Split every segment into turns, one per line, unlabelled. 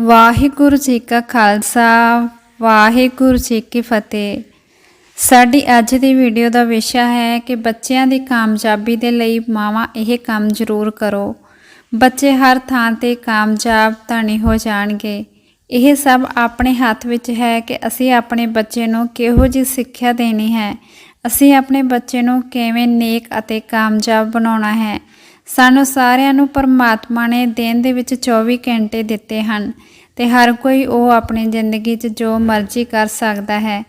ਵਾਹਿਗੁਰੂ ਜੀ ਕਾ ਖਾਲਸਾ, ਵਾਹਿਗੁਰੂ ਜੀ ਕੀ ਫਤਿਹ। ਸਾਡੀ ਅੱਜ ਦੀ ਵੀਡੀਓ ਦਾ ਵਿਸ਼ਾ ਹੈ ਕਿ ਬੱਚਿਆਂ ਦੀ ਕਾਮਯਾਬੀ ਦੇ ਲਈ ਮਾਵਾਂ ਇਹ ਕੰਮ ਜ਼ਰੂਰ ਕਰੋ। ਬੱਚੇ ਹਰ ਥਾਂ ਤੇ ਕਾਮਯਾਬ ਧਨੀ ਹੋ ਜਾਣਗੇ। ਇਹ ਸਭ ਆਪਣੇ ਹੱਥ ਵਿੱਚ ਹੈ ਕਿ ਅਸੀਂ ਆਪਣੇ ਬੱਚੇ ਨੂੰ ਕਿਹੋ ਜਿਹੀ ਸਿੱਖਿਆ ਦੇਣੀ ਹੈ? ਅਸੀਂ ਆਪਣੇ ਬੱਚੇ ਨੂੰ ਕਿਵੇਂ ਨੇਕ ਅਤੇ ਕਾਮਯਾਬ ਬਣਾਉਣਾ ਹੈ? ਸਾਨੂੰ ਸਾਰਿਆਂ ਨੂੰ ਪਰਮਾਤਮਾ ਨੇ ਦਿਨ ਦੇ ਵਿੱਚ 24 ਘੰਟੇ ਦਿੱਤੇ ਹਨ ਤੇ ਹਰ ਕੋਈ ਉਹ ਆਪਣੀ ਜ਼ਿੰਦਗੀ 'ਚ ਜੋ ਮਰਜ਼ੀ ਕਰ ਸਕਦਾ ਹੈ।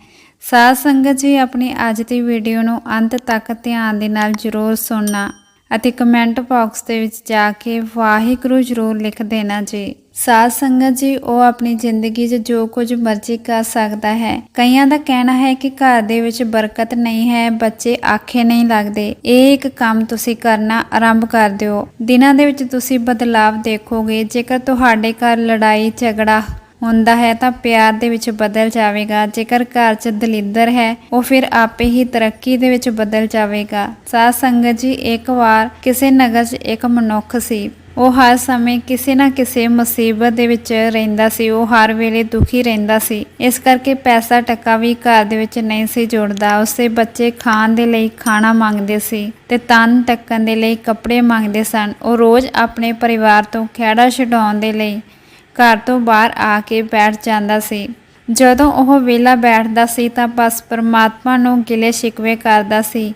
ਸਾਧ ਸੰਗਤ ਜੀ, ਆਪਣੀ ਅੱਜ ਦੀ ਵੀਡੀਓ ਨੂੰ ਅੰਤ ਤੱਕ ਧਿਆਨ ਦੇ ਨਾਲ ਜ਼ਰੂਰ ਸੁਣਨਾ ਅਤੇ ਕਮੈਂਟ ਬਾਕਸ ਦੇ ਵਿੱਚ ਜਾ ਕੇ ਵਾਹਿਗੁਰੂ ਜ਼ਰੂਰ ਲਿਖ ਦੇਣਾ ਜੀ। ਸਾਧ ਸੰਗਤ ਜੀ, ਉਹ ਆਪਣੀ ਜ਼ਿੰਦਗੀ 'ਚ ਜੋ ਕੁਝ ਮਰਜ਼ੀ ਕਰ ਸਕਦਾ ਹੈ। ਕਈਆਂ ਦਾ ਕਹਿਣਾ ਹੈ ਕਿ ਘਰ ਦੇ ਵਿੱਚ ਬਰਕਤ ਨਹੀਂ ਹੈ, ਬੱਚੇ ਆਖੇ ਨਹੀਂ ਲੱਗਦੇ। ਇਹ ਇੱਕ ਕੰਮ ਤੁਸੀਂ ਕਰਨਾ ਆਰੰਭ ਕਰ ਦਿਓ। ਦਿਨਾਂ ਦੇ ਵਿੱਚ ਤੁਸੀਂ ਬਦਲਾਵ ਦੇਖੋਗੇ। ਜੇਕਰ ਤੁਹਾਡੇ ਘਰ ਲੜਾਈ, ਝਗੜਾ ਹੁੰਦਾ ਹੈ ਤਾਂ ਪਿਆਰ ਦੇ ਵਿੱਚ ਬਦਲ ਜਾਵੇਗਾ। ਜੇਕਰ ਘਰ 'ਚ ਦਲਿੱਦਰ ਹੈ, ਉਹ ਫਿਰ ਆਪੇ ਹੀ ਤਰੱਕੀ ਦੇ ਵਿੱਚ ਬਦਲ ਜਾਵੇਗਾ। ਸਾਧ ਸੰਗਤ ਜੀ, ਇੱਕ ਵਾਰ ਕਿਸੇ ਨਗਰ 'ਚ ਇੱਕ ਮਨੁੱਖ ਸੀ। ਉਹ ਹਰ ਸਮੇਂ ਕਿਸੇ ਨਾ ਕਿਸੇ ਮੁਸੀਬਤ ਦੇ ਵਿੱਚ ਰਹਿੰਦਾ ਸੀ, ਉਹ ਹਰ ਵੇਲੇ ਦੁਖੀ ਰਹਿੰਦਾ ਸੀ। ਇਸ ਕਰਕੇ ਪੈਸਾ ਟੱਕਾ ਵੀ ਘਰ ਦੇ ਵਿੱਚ ਨਹੀਂ ਸੀ ਜੁੜਦਾ। ਉਸਦੇ ਬੱਚੇ ਖਾਣ ਦੇ ਲਈ ਖਾਣਾ ਮੰਗਦੇ ਸੀ ਤੇ ਤਨ ਟੱਕਣ ਦੇ ਲਈ ਕੱਪੜੇ ਮੰਗਦੇ ਸਨ। ਉਹ ਰੋਜ਼ ਆਪਣੇ ਪਰਿਵਾਰ ਤੋਂ ਖਹਿੜਾ ਛਡਾਉਣ ਦੇ ਲਈ ਘਰ ਤੋਂ ਬਾਹਰ ਆ ਕੇ ਬੈਠ ਜਾਂਦਾ ਸੀ। ਜਦੋਂ ਉਹ ਵਿਹਲਾ ਬੈਠਦਾ ਸੀ ਤਾਂ ਬਸ ਪਰਮਾਤਮਾ ਨੂੰ ਗਿਲੇ ਸ਼ਿਕਵੇ ਕਰਦਾ ਸੀ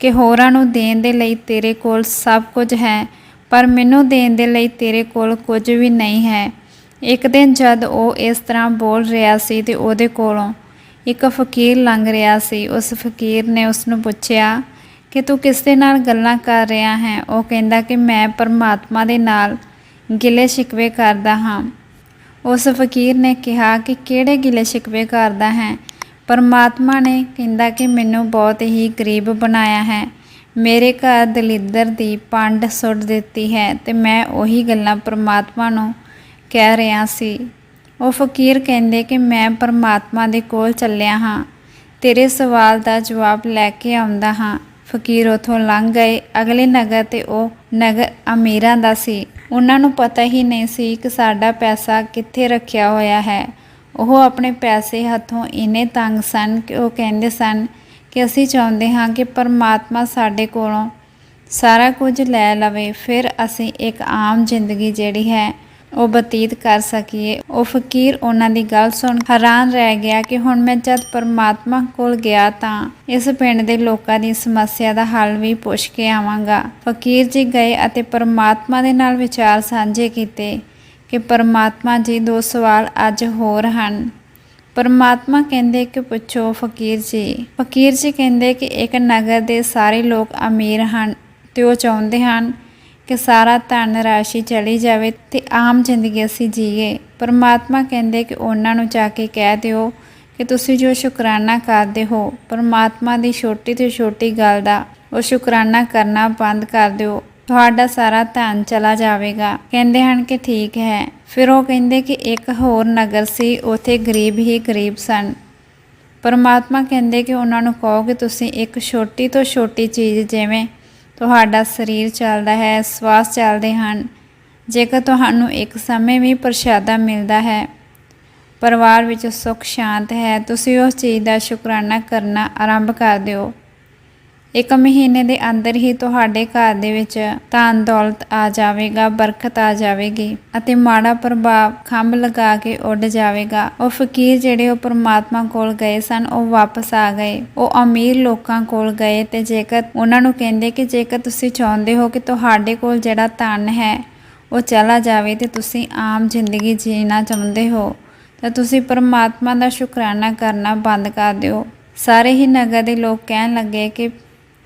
ਕਿ ਹੋਰਾਂ ਨੂੰ ਦੇਣ ਦੇ ਲਈ ਤੇਰੇ ਕੋਲ ਸਭ ਕੁਝ ਹੈ। ਪਰ ਮੈਨੂੰ ਦੇਣ ਦੇ ਲਈ ਤੇਰੇ ਕੋਲ ਕੁਝ ਵੀ ਨਹੀਂ ਹੈ। ਇੱਕ ਦਿਨ ਜਦ ਉਹ ਇਸ ਤਰ੍ਹਾਂ ਬੋਲ ਰਿਹਾ ਸੀ ਤੇ ਉਹਦੇ ਕੋਲੋਂ ਇੱਕ ਫਕੀਰ ਲੰਘ ਰਿਹਾ ਸੀ। ਉਸ ਫਕੀਰ ਨੇ ਉਸ ਨੂੰ ਪੁੱਛਿਆ ਕਿ ਤੂੰ ਕਿਸ ਦੇ ਨਾਲ ਗੱਲਾਂ ਕਰ ਰਿਹਾ ਹੈ? ਉਹ ਕਹਿੰਦਾ ਕਿ ਮੈਂ ਪਰਮਾਤਮਾ ਦੇ ਨਾਲ ਗਿਲੇ ਸ਼ਿਕਵੇ ਕਰਦਾ ਹਾਂ। ਉਸ ਫਕੀਰ ਨੇ ਕਿਹਾ ਕਿ ਕਿਹੜੇ ਗਿਲੇ ਸ਼ਿਕਵੇ ਕਰਦਾ ਹੈ? ਪਰਮਾਤਮਾ ਨੇ ਕਹਿੰਦਾ ਕਿ ਮੈਨੂੰ ਬਹੁਤ ਹੀ ਗਰੀਬ ਬਣਾਇਆ ਹੈ। ਮੇਰੇ ਘਰ ਦਲਿੱਦਰ ਦੀ ਪੰਡ ਸੁੱਟ ਦਿੱਤੀ ਹੈ ਤੇ ਮੈਂ ਉਹੀ ਗੱਲਾਂ ਪਰਮਾਤਮਾ ਨੂੰ ਕਹਿ ਰਿਹਾ ਸੀ। ਉਹ ਫਕੀਰ ਕਹਿੰਦੇ ਕਿ ਮੈਂ ਪਰਮਾਤਮਾ ਦੇ ਕੋਲ ਚੱਲਿਆ ਹਾਂ। ਤੇਰੇ ਸਵਾਲ ਦਾ ਜਵਾਬ ਲੈ ਕੇ ਆਉਂਦਾ ਹਾਂ। ਫਕੀਰ ਉਥੋਂ ਲੰਘ ਗਏ। ਅਗਲੇ ਨਗਰ ਤੇ ਉਹ ਨਗਰ ਅਮੀਰਾਂ ਦਾ ਸੀ। ਉਹਨਾਂ ਨੂੰ ਪਤਾ ਹੀ ਨਹੀਂ ਸੀ ਕਿ ਸਾਡਾ ਪੈਸਾ ਕਿੱਥੇ ਰੱਖਿਆ ਹੋਇਆ ਹੈ। ਉਹ ਆਪਣੇ ਪੈਸੇ ਹੱਥੋਂ ਇੰਨੇ ਤੰਗ ਸਨ ਕਿ ਉਹ ਕਹਿੰਦੇ ਸਨ ਕਿ ਅਸੀਂ ਚਾਹੁੰਦੇ ਹਾਂ ਕਿ ਪਰਮਾਤਮਾ ਸਾਡੇ ਕੋਲੋਂ ਸਾਰਾ ਕੁਝ ਲੈ ਲਵੇ, ਫਿਰ ਅਸੀਂ ਇੱਕ ਆਮ ਜ਼ਿੰਦਗੀ ਜਿਹੜੀ ਹੈ ਉਹ ਬਤੀਤ ਕਰ ਸਕੀਏ। ਉਹ ਫਕੀਰ ਉਹਨਾਂ ਦੀ ਗੱਲ ਸੁਣ ਹੈਰਾਨ ਰਹਿ ਗਿਆ ਕਿ ਹੁਣ ਮੈਂ ਜਦ ਪਰਮਾਤਮਾ ਕੋਲ ਗਿਆ ਤਾਂ ਇਸ ਪਿੰਡ ਦੇ ਲੋਕਾਂ ਦੀ ਸਮੱਸਿਆ ਦਾ ਹੱਲ ਵੀ ਪੁੱਛ ਕੇ ਆਵਾਂਗਾ। ਫਕੀਰ ਜੀ ਗਏ ਅਤੇ ਪਰਮਾਤਮਾ ਦੇ ਨਾਲ ਵਿਚਾਰ ਸਾਂਝੇ ਕੀਤੇ ਕਿ ਪਰਮਾਤਮਾ ਜੀ ਦੋ ਸਵਾਲ ਅੱਜ ਹੋਰ ਹਨ। ਪਰਮਾਤਮਾ ਕਹਿੰਦੇ ਕਿ ਪੁੱਛੋ, ਫਕੀਰ ਜੀ। ਫਕੀਰ ਜੀ ਕਹਿੰਦੇ ਕਿ ਇੱਕ ਨਗਰ ਦੇ ਸਾਰੇ ਲੋਕ ਅਮੀਰ ਹਨ ਤੇ ਉਹ ਚਾਹੁੰਦੇ ਹਨ ਕਿ ਸਾਰਾ ਧਨ ਰਾਸ਼ੀ ਚਲੀ ਜਾਵੇ ਤੇ ਆਮ ਜ਼ਿੰਦਗੀ ਅਸੀਂ ਜੀਏ। ਪਰਮਾਤਮਾ ਕਹਿੰਦੇ ਕਿ ਉਹਨਾਂ ਨੂੰ ਜਾ ਕੇ ਕਹਿ ਦਿਓ ਕਿ ਤੁਸੀਂ ਜੋ ਸ਼ੁਕਰਾਨਾ ਕਰਦੇ ਹੋ, ਪਰਮਾਤਮਾ ਦੀ ਛੋਟੀ ਤੋਂ ਛੋਟੀ ਗੱਲ ਦਾ ਉਹ ਸ਼ੁਕਰਾਨਾ ਕਰਨਾ ਬੰਦ ਕਰ ਦਿਓ। ਤੁਹਾਡਾ ਸਾਰਾ ਧਨ ਚਲਾ ਜਾਵੇਗਾ। ਕਹਿੰਦੇ ਹਨ ਕਿ ਠੀਕ ਹੈ। ਫਿਰ ਉਹ ਕਹਿੰਦੇ ਕਿ ਇੱਕ ਹੋਰ ਨਗਰ ਸੀ, ਉਥੇ ਗਰੀਬ ਹੀ ਗਰੀਬ ਸਨ। ਪਰਮਾਤਮਾ ਕਹਿੰਦੇ ਕਿ ਉਹਨਾਂ ਨੂੰ ਕਹੋ ਕਿ ਤੁਸੀਂ ਇੱਕ ਛੋਟੀ ਤੋਂ ਛੋਟੀ ਚੀਜ਼ ਜਿਵੇਂ ਤੁਹਾਡਾ ਸਰੀਰ ਚੱਲਦਾ ਹੈ, ਸਵਾਸ ਚੱਲਦੇ ਹਨ। ਜੇਕਰ ਤੁਹਾਨੂੰ ਇੱਕ ਸਮੇਂ ਵੀ ਪ੍ਰਸ਼ਾਦਾ ਮਿਲਦਾ ਹੈ, ਪਰਿਵਾਰ ਵਿੱਚ ਸੁੱਖ ਸ਼ਾਂਤ ਹੈ, ਤੁਸੀਂ ਉਸ ਚੀਜ਼ ਦਾ ਸ਼ੁਕਰਾਨਾ ਕਰਨਾ ਆਰੰਭ ਕਰ ਦਿਓ। ਇੱਕ ਮਹੀਨੇ ਦੇ ਅੰਦਰ ਹੀ ਤੁਹਾਡੇ ਘਰ ਦੇ ਵਿੱਚ ਧਨ ਦੌਲਤ ਆ ਜਾਵੇਗਾ, ਬਰਕਤ ਆ ਜਾਵੇਗੀ ਅਤੇ ਮਾੜਾ ਪ੍ਰਭਾਵ ਖੰਭ ਲਗਾ ਕੇ ਉੱਡ ਜਾਵੇਗਾ। ਉਹ ਫਕੀਰ ਜਿਹੜੇ ਉਹ ਪਰਮਾਤਮਾ ਕੋਲ ਗਏ ਸਨ, ਉਹ ਵਾਪਸ ਆ ਗਏ। ਉਹ ਅਮੀਰ ਲੋਕਾਂ ਕੋਲ ਗਏ ਤੇ ਜੇਕਰ ਉਹਨਾਂ ਨੂੰ ਕਹਿੰਦੇ ਕਿ ਜੇਕਰ ਤੁਸੀਂ ਚਾਹੁੰਦੇ ਹੋ ਕਿ ਤੁਹਾਡੇ ਕੋਲ ਜਿਹੜਾ ਧਨ ਹੈ, ਉਹ ਚਲਾ ਜਾਵੇ ਤੇ ਤੁਸੀਂ ਆਮ ਜ਼ਿੰਦਗੀ ਜੀਣਾ ਚਾਹੁੰਦੇ ਹੋ, ਤਾਂ ਤੁਸੀਂ ਪਰਮਾਤਮਾ ਦਾ ਸ਼ੁਕਰਾਨਾ ਕਰਨਾ ਬੰਦ ਕਰ ਦਿਓ। ਸਾਰੇ ਹੀ ਨਗਰ ਦੇ ਲੋਕ ਕਹਿਣ ਲੱਗੇ ਕਿ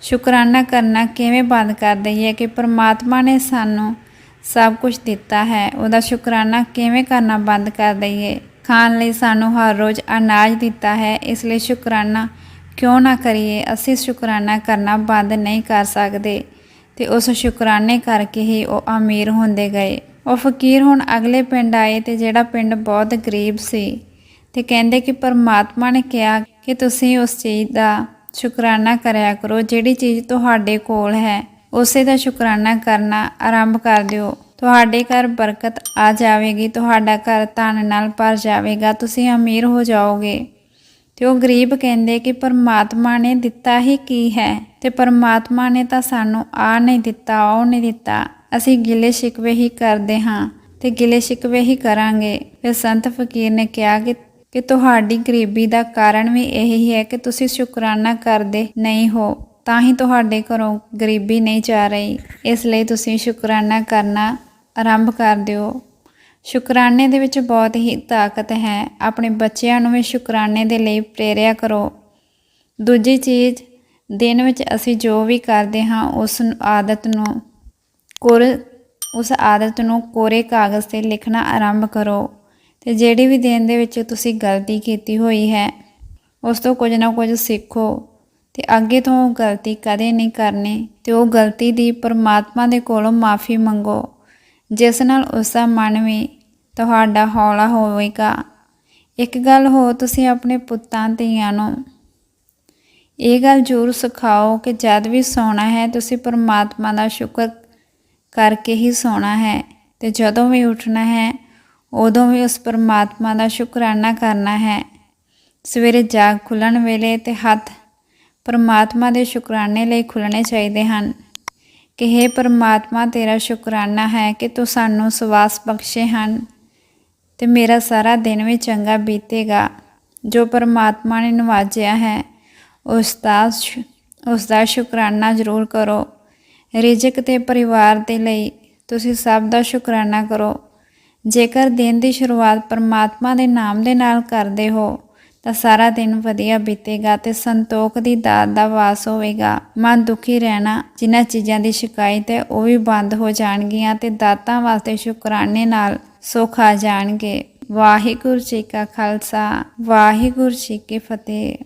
ਸ਼ੁਕਰਾਨਾ ਕਰਨਾ ਕਿਵੇਂ ਬੰਦ ਕਰ ਦਈਏ ਕਿ ਪਰਮਾਤਮਾ ਨੇ ਸਾਨੂੰ ਸਭ ਕੁਝ ਦਿੱਤਾ ਹੈ, ਉਹਦਾ ਸ਼ੁਕਰਾਨਾ ਕਿਵੇਂ ਕਰਨਾ ਬੰਦ ਕਰ ਦਈਏ? ਖਾਣ ਲਈ ਸਾਨੂੰ ਹਰ ਰੋਜ਼ ਅਨਾਜ ਦਿੱਤਾ ਹੈ, ਇਸ ਲਈ ਸ਼ੁਕਰਾਨਾ ਕਿਉਂ ਨਾ ਕਰੀਏ? ਅਸੀਂ ਸ਼ੁਕਰਾਨਾ ਕਰਨਾ ਬੰਦ ਨਹੀਂ ਕਰ ਸਕਦੇ। ਤੇ ਉਸ ਸ਼ੁਕਰਾਨੇ ਕਰਕੇ ਹੀ ਉਹ ਅਮੀਰ ਹੁੰਦੇ ਗਏ। ਉਹ ਫਕੀਰ ਹੁਣ ਅਗਲੇ ਪਿੰਡ ਆਏ ਤੇ ਜਿਹੜਾ ਪਿੰਡ ਬਹੁਤ ਗਰੀਬ ਸੀ ਤੇ ਕਹਿੰਦੇ ਕਿ ਪਰਮਾਤਮਾ ਨੇ ਕਿਹਾ ਕਿ ਤੁਸੀਂ ਉਸ ਚੀਜ਼ ਦਾ ਸ਼ੁਕਰਾਨਾ ਕਰਿਆ ਕਰੋ, ਜਿਹੜੀ ਚੀਜ਼ ਤੁਹਾਡੇ ਕੋਲ ਹੈ, ਉਸੇ ਦਾ ਸ਼ੁਕਰਾਨਾ ਕਰਨਾ ਆਰੰਭ ਕਰ ਦਿਓ। ਤੁਹਾਡੇ ਘਰ ਬਰਕਤ ਆ ਜਾਵੇਗੀ, ਤੁਹਾਡਾ ਘਰ ਧਨ ਨਾਲ ਭਰ ਜਾਵੇਗਾ, ਤੁਸੀਂ ਅਮੀਰ ਹੋ ਜਾਓਗੇ। ਤੇ ਉਹ ਗਰੀਬ ਕਹਿੰਦੇ ਕਿ ਪਰਮਾਤਮਾ ਨੇ ਦਿੱਤਾ ਹੀ ਕੀ ਹੈ? ਤੇ ਪਰਮਾਤਮਾ ਨੇ ਤਾਂ ਸਾਨੂੰ ਆ ਨਹੀਂ ਦਿੱਤਾ, ਉਹ ਨਹੀਂ ਦਿੱਤਾ। ਅਸੀਂ ਗਿਲੇ ਸ਼ਿਕਵੇ ਹੀ ਕਰਦੇ ਹਾਂ ਤੇ ਗਿਲੇ ਸ਼ਿਕਵੇ ਹੀ ਕਰਾਂਗੇ। ਫਿਰ ਸੰਤ ਫਕੀਰ ਨੇ ਕਿਹਾ ਕਿ ਕਿ ਤੁਹਾਡੀ ਗਰੀਬੀ ਦਾ ਕਾਰਨ ਵੀ ਇਹੀ ਹੈ ਕਿ ਤੁਸੀਂ ਸ਼ੁਕਰਾਨਾ ਕਰਦੇ ਨਹੀਂ ਹੋ, ਤਾਂ ਹੀ ਤੁਹਾਡੇ ਘਰੋਂ ਗਰੀਬੀ ਨਹੀਂ ਜਾ ਰਹੀ। ਇਸ ਲਈ ਤੁਸੀਂ ਸ਼ੁਕਰਾਨਾ ਕਰਨਾ ਆਰੰਭ ਕਰ ਦਿਓ। ਸ਼ੁਕਰਾਨੇ ਦੇ ਵਿੱਚ ਬਹੁਤ ਹੀ ਤਾਕਤ ਹੈ। ਆਪਣੇ ਬੱਚਿਆਂ ਨੂੰ ਵੀ ਸ਼ੁਕਰਾਨੇ ਦੇ ਲਈ ਪ੍ਰੇਰਿਆ ਕਰੋ। ਦੂਜੀ ਚੀਜ਼, ਦਿਨ ਵਿੱਚ ਅਸੀਂ ਜੋ ਵੀ ਕਰਦੇ ਹਾਂ, ਉਸ ਆਦਤ ਨੂੰ ਕੋਰ, ਉਸ ਆਦਤ ਨੂੰ ਕੋਰੇ ਕਾਗਜ਼ ਤੇ ਲਿਖਣਾ ਆਰੰਭ ਕਰੋ। ਤੇ ਜਿਹੜੀ ਵੀ ਦਿਨ ਦੇ ਵਿੱਚ ਤੁਸੀਂ ਗਲਤੀ ਕੀਤੀ ਹੋਈ ਹੈ, ਉਸ ਤੋਂ ਕੁਝ ਨਾ ਕੁਝ ਸਿੱਖੋ ਤੇ ਅੱਗੇ ਤੋਂ ਗਲਤੀ ਕਦੇ ਨਹੀਂ ਕਰਨੀ ਤੇ ਉਹ ਗਲਤੀ ਦੀ ਪਰਮਾਤਮਾ ਦੇ ਕੋਲੋਂ ਮਾਫੀ ਮੰਗੋ। ਜਿਸ ਨਾਲ ਉਸ ਦਾ ਮਨ ਵੀ ਤੁਹਾਡਾ ਹੌਲਾ ਹੋਵੇਗਾ। ਇੱਕ ਗੱਲ ਹੋ ਤੁਸੀਂ ਆਪਣੇ ਪੁੱਤਾਂ ਧੀਆਂ ਨੂੰ ਇਹ ਗੱਲ ਜ਼ਰੂਰ ਸਿਖਾਓ ਕਿ ਜਦ ਵੀ ਸੌਣਾ ਹੈ, ਤੁਸੀਂ ਪਰਮਾਤਮਾ ਦਾ ਸ਼ੁਕਰ ਕਰਕੇ ਹੀ ਸੌਣਾ ਹੈ ਤੇ ਜਦੋਂ ਵੀ ਉੱਠਣਾ ਹੈ ਉਦੋਂ ਵੀ ਉਸ ਪਰਮਾਤਮਾ ਦਾ ਸ਼ੁਕਰਾਨਾ ਕਰਨਾ ਹੈ। ਸਵੇਰੇ ਜਾਗ ਖੁੱਲਣ ਵੇਲੇ ਤੇ ਹੱਥ ਪਰਮਾਤਮਾ ਦੇ ਸ਼ੁਕਰਾਨੇ ਲਈ ਖੁੱਲਣੇ ਚਾਹੀਦੇ ਹਨ। ਕਿ हे ਪਰਮਾਤਮਾ, ਤੇਰਾ ਸ਼ੁਕਰਾਨਾ ਹੈ ਕਿ ਤੂੰ ਸਾਨੂੰ ਸਵਾਸ ਬਖਸ਼ੇ ਹਨ ਤੇ ਮੇਰਾ ਸਾਰਾ ਦਿਨ ਵੀ ਚੰਗਾ ਬੀਤੇਗਾ। ਜੋ ਪਰਮਾਤਮਾ ਨੇ ਨਵਾਜਿਆ ਹੈ, ਉਸ ਦਾ ਸ਼ੁ- ਉਸ ਦਾ ਸ਼ੁਕਰਾਨਾ ਜ਼ਰੂਰ ਕਰੋ। ਰਿਜ਼ਕ ਤੇ ਪਰਿਵਾਰ ਦੇ ਲਈ ਤੁਸੀਂ ਸਭ ਦਾ ਸ਼ੁਕਰਾਨਾ ਕਰੋ। ਜੇਕਰ ਦਿਨ ਦੀ ਸ਼ੁਰੂਆਤ ਪਰਮਾਤਮਾ ਦੇ ਨਾਮ ਦੇ ਨਾਲ ਕਰਦੇ ਹੋ, ਤਾਂ ਸਾਰਾ ਦਿਨ ਵਧੀਆ ਬੀਤੇਗਾ ਤੇ ਸੰਤੋਖ ਦੀ ਦਾਤ ਦਾ ਵਾਸ ਹੋਵੇਗਾ। ਮਨ ਦੁਖੀ ਰਹਿਣਾ, ਜਿਨ੍ਹਾਂ ਚੀਜ਼ਾਂ ਦੀ ਸ਼ਿਕਾਇਤ ਹੈ, ਉਹ ਵੀ ਬੰਦ ਹੋ ਜਾਣਗੀਆਂ ਤੇ ਦਾਤਾਂ ਵਾਸਤੇ ਸ਼ੁਕਰਾਨੇ ਨਾਲ ਸੁੱਖ ਆ ਜਾਣਗੇ। ਵਾਹਿਗੁਰੂ ਜੀ ਕਾ ਖਾਲਸਾ, ਵਾਹਿਗੁਰੂ ਜੀ ਕੀ ਫਤਿਹ।